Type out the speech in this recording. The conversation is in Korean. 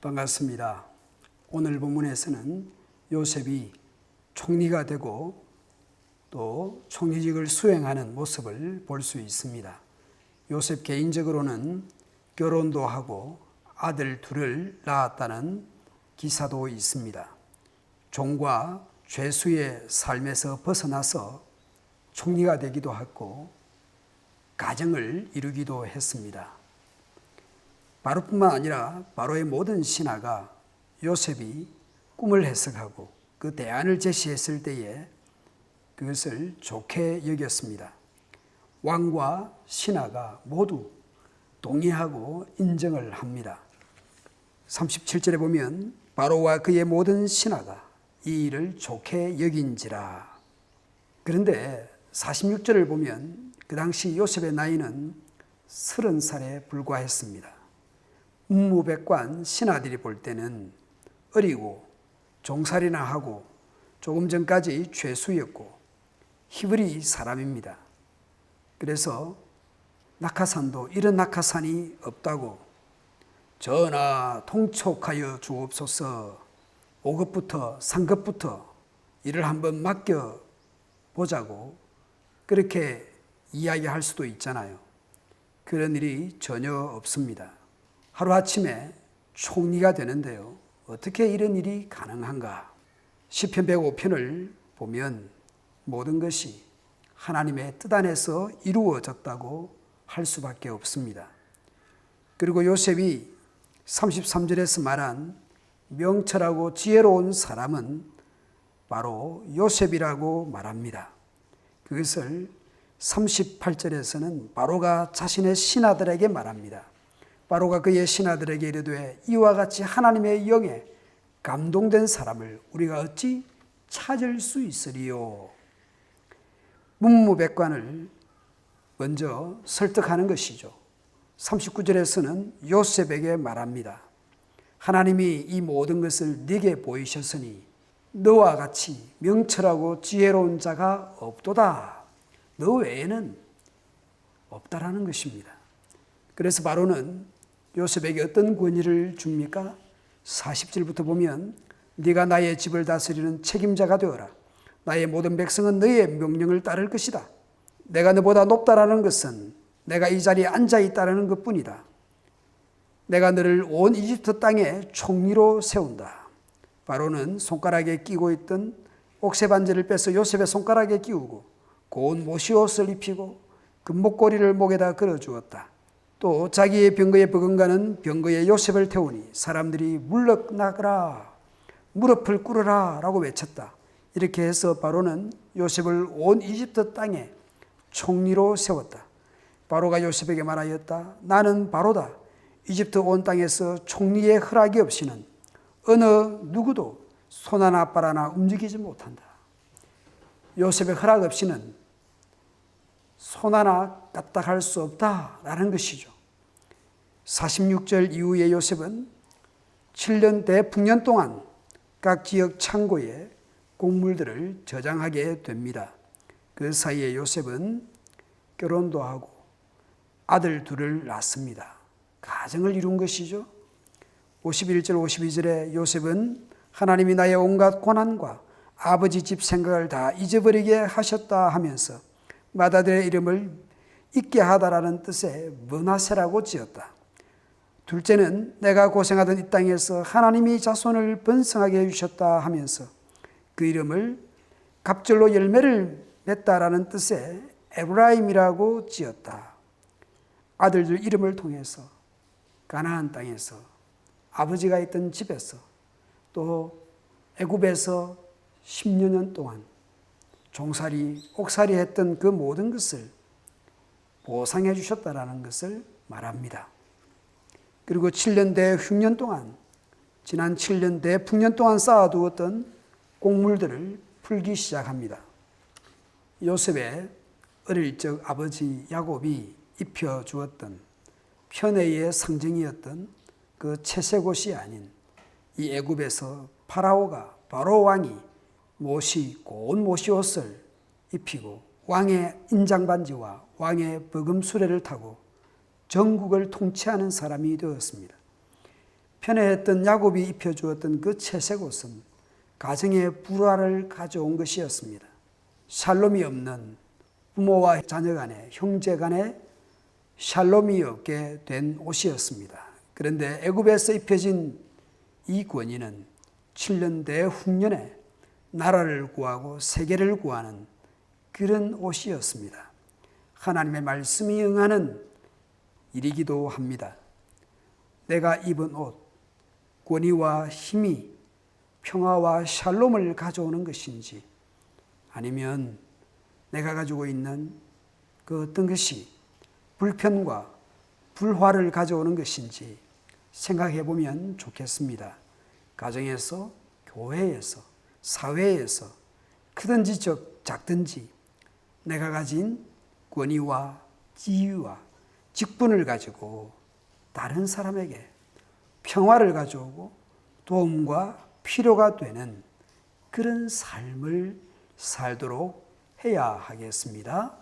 반갑습니다. 오늘 본문에서는 요셉이 총리가 되고 또 총리직을 수행하는 모습을 볼 수 있습니다. 요셉 개인적으로는 결혼도 하고 아들 둘을 낳았다는 기사도 있습니다. 종과 죄수의 삶에서 벗어나서 총리가 되기도 했고 가정을 이루기도 했습니다. 바로뿐만 아니라 바로의 모든 신하가 요셉이 꿈을 해석하고 그 대안을 제시했을 때에 그것을 좋게 여겼습니다. 왕과 신하가 모두 동의하고 인정을 합니다. 37절에 보면 바로와 그의 모든 신하가 이 일을 좋게 여긴지라. 그런데 46절을 보면 그 당시 요셉의 나이는 30살에 불과했습니다. 문무백관 신하들이 볼 때는 어리고 종살이나 하고 조금 전까지 죄수였고 히브리 사람입니다. 그래서 낙하산도 이런 낙하산이 없다고 전하 통촉하여 주옵소서 5급부터 3급부터 일을 한번 맡겨 보자고 그렇게 이야기할 수도 있잖아요. 그런 일이 전혀 없습니다. 하루아침에 총리가 되는데요. 어떻게 이런 일이 가능한가? 시편 105편을 보면 모든 것이 하나님의 뜻 안에서 이루어졌다고 할 수밖에 없습니다. 그리고 요셉이 33절에서 말한 명철하고 지혜로운 사람은 바로 요셉이라고 말합니다. 그것을 38절에서는 바로가 자신의 신하들에게 말합니다. 바로가 그의 신하들에게 이르되 이와 같이 하나님의 영에 감동된 사람을 우리가 어찌 찾을 수 있으리요. 문무백관을 먼저 설득하는 것이죠. 39절에서는 요셉에게 말합니다. 하나님이 이 모든 것을 네게 보이셨으니 너와 같이 명철하고 지혜로운 자가 없도다. 너 외에는 없다라는 것입니다. 그래서 바로는 요셉에게 어떤 권위를 줍니까? 40절부터 보면 네가 나의 집을 다스리는 책임자가 되어라. 나의 모든 백성은 너의 명령을 따를 것이다. 내가 너보다 높다라는 것은 내가 이 자리에 앉아 있다라는 것뿐이다. 내가 너를 온 이집트 땅에 총리로 세운다. 바로는 손가락에 끼고 있던 옥새 반지를 빼서 요셉의 손가락에 끼우고 고운 모시옷을 입히고 금목걸이를 목에다 걸어 주었다. 또 자기의 병거에 버금가는 병거에 요셉을 태우니 사람들이 물러나거라 무릎을 꿇으라 라고 외쳤다. 이렇게 해서 바로는 요셉을 온 이집트 땅에 총리로 세웠다. 바로가 요셉에게 말하였다. 나는 바로다. 이집트 온 땅에서 총리의 허락이 없이는 어느 누구도 손 하나 발 하나 움직이지 못한다. 요셉의 허락 없이는 손 하나 까딱할 수 없다라는 것이죠. 46절 이후에 요셉은 7년 대풍년 동안 각 지역 창고에 곡물들을 저장하게 됩니다. 그 사이에 요셉은 결혼도 하고 아들 둘을 낳습니다. 가정을 이룬 것이죠. 51절 52절에 요셉은 하나님이 나의 온갖 고난과 아버지 집 생각을 다 잊어버리게 하셨다 하면서 마다들의 이름을 잊게 하다라는 뜻의 문하세라고 지었다. 둘째는 내가 고생하던 이 땅에서 하나님이 자손을 번성하게 해주셨다 하면서 그 이름을 갑절로 열매를 맺다라는 뜻의 에브라임이라고 지었다. 아들들 이름을 통해서 가나안 땅에서 아버지가 있던 집에서 또 애굽에서 10여 년 동안 종살이, 옥살이 했던 그 모든 것을 보상해 주셨다라는 것을 말합니다. 그리고 7년 대 흉년 동안 지난 7년 대 풍년 동안 쌓아두었던 곡물들을 풀기 시작합니다. 요셉의 어릴 적 아버지 야곱이 입혀 주었던 편애의 상징이었던 그 채색옷이 아닌 이 애굽에서 파라오가 바로 왕이 모시 고운 모시 옷을 입히고 왕의 인장 반지와 왕의 버금 수레를 타고 전국을 통치하는 사람이 되었습니다. 편애했던 야곱이 입혀주었던 그 채색 옷은 가정의 불화를 가져온 것이었습니다. 샬롬이 없는 부모와 자녀 간에 형제 간에 샬롬이 없게 된 옷이었습니다. 그런데 애굽에서 입혀진 이 권위는 7년 대후년에 나라를 구하고 세계를 구하는 그런 옷이었습니다. 하나님의 말씀이 응하는 일이기도 합니다. 내가 입은 옷, 권위와 힘이 평화와 샬롬을 가져오는 것인지 아니면 내가 가지고 있는 그 어떤 것이 불편과 불화를 가져오는 것인지 생각해 보면 좋겠습니다. 가정에서, 교회에서, 사회에서 크든지 적, 작든지 내가 가진 권위와 지위와 직분을 가지고 다른 사람에게 평화를 가져오고 도움과 필요가 되는 그런 삶을 살도록 해야 하겠습니다.